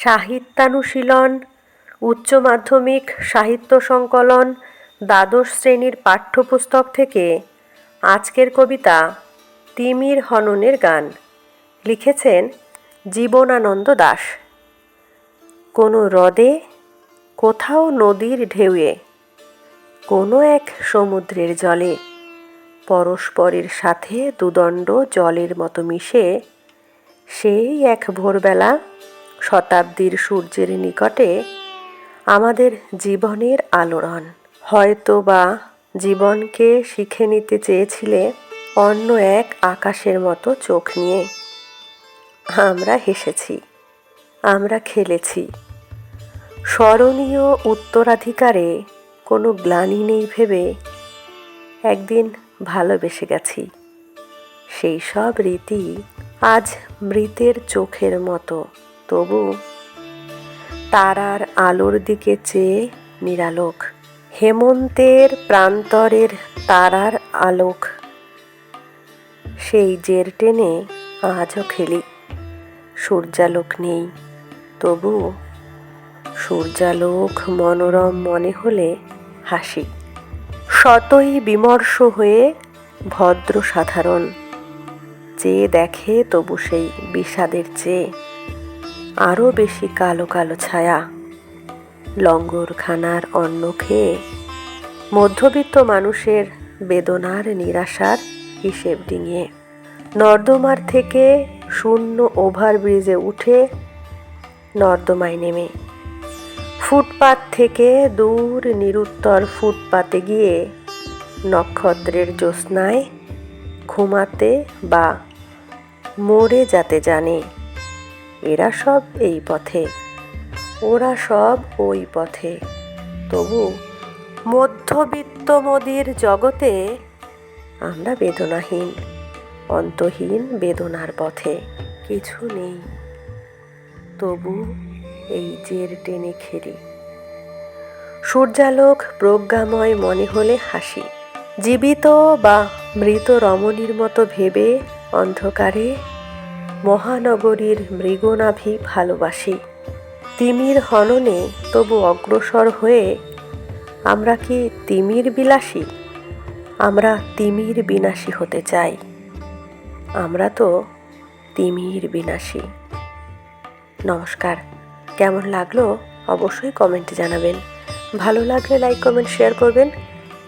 সাহিত্যানুশীলন, উচ্চ মাধ্যমিক সাহিত্য সংকলন, দ্বাদশ শ্রেণির পাঠ্যপুস্তক থেকে আজকের কবিতা তিমির হননের গান। লিখেছেন জীবনানন্দ দাস। কোনো হ্রদে, কোথাও নদীর ঢেউয়ে, কোনো এক সমুদ্রের জলে, পরস্পরের সাথে দুদণ্ড জলের মতো মিশে, সেই এক ভোরবেলা শতাব্দীর সূর্যের নিকটে আমাদের জীবনের আলোড়ন। হয়তো বা জীবনকে শিখে নিতে চেয়েছিলে অন্য এক আকাশের মতো চোখ নিয়ে। আমরা হেসেছি, আমরা খেলেছি। স্মরণীয় উত্তরাধিকারে কোনো গ্লানি নেই ভেবে একদিন ভালোবেসে গেছি। সেই সব রীতি আজ মৃতের চোখের মতো। তবু তারার আলোর দিকে চেয়ে নিরালোক। হেমন্তের প্রান্তরের তারার আলোক। সেই জের টেনে আজও খেলি। সূর্যালোক নেই। তবু সূর্যালোক মনোরম মনে হলে হাসি। শতই বিমর্ষ হয়ে ভদ্র সাধারণ চেয়ে দেখে তবু সেই বিষাদের চেয়ে। আরও বেশি কালো কালো ছায়া। লঙ্গরখানার অন্ন খেয়ে মধ্যবিত্ত মানুষের বেদনার নিরাশার হিসেব ডিঙিয়ে নর্দমার থেকে শূন্য ওভারব্রিজে উঠে নর্দমায় নেমে। ফুটপাত থেকে দূর নিরুত্তর ফুটপাতে গিয়ে নক্ষত্রের জ্যোৎস্নায় ঘুমাতে বা মরে যাতে জানে। এরা সব এই পথে। ওরা সব ওই পথে। তবু মধ্যবিত্ত মোদির জগতে আমরা বেদনাহীন, অন্তহীন বেদনার পথে কিছু নেই। তবু এই জের টেনে খেলি। সূর্যালোক প্রজ্ঞাময় মনে হলে হাসি। জীবিত বা মৃত রমণীর মতো ভেবে অন্ধকারে মহানগরীর মৃগনাভি ভালোবাসি। তিমির হননে তবু অগ্রসর হয়ে, আমরা কি তিমির বিলাসী? আমরা তিমির বিনাশী হতে চাই। আমরা তো তিমির বিনাশী। নমস্কার। কেমন লাগল? অবশ্যই কমেন্টে জানাবেন। ভালো লাগলে লাইক, কমেন্ট, শেয়ার করবেন।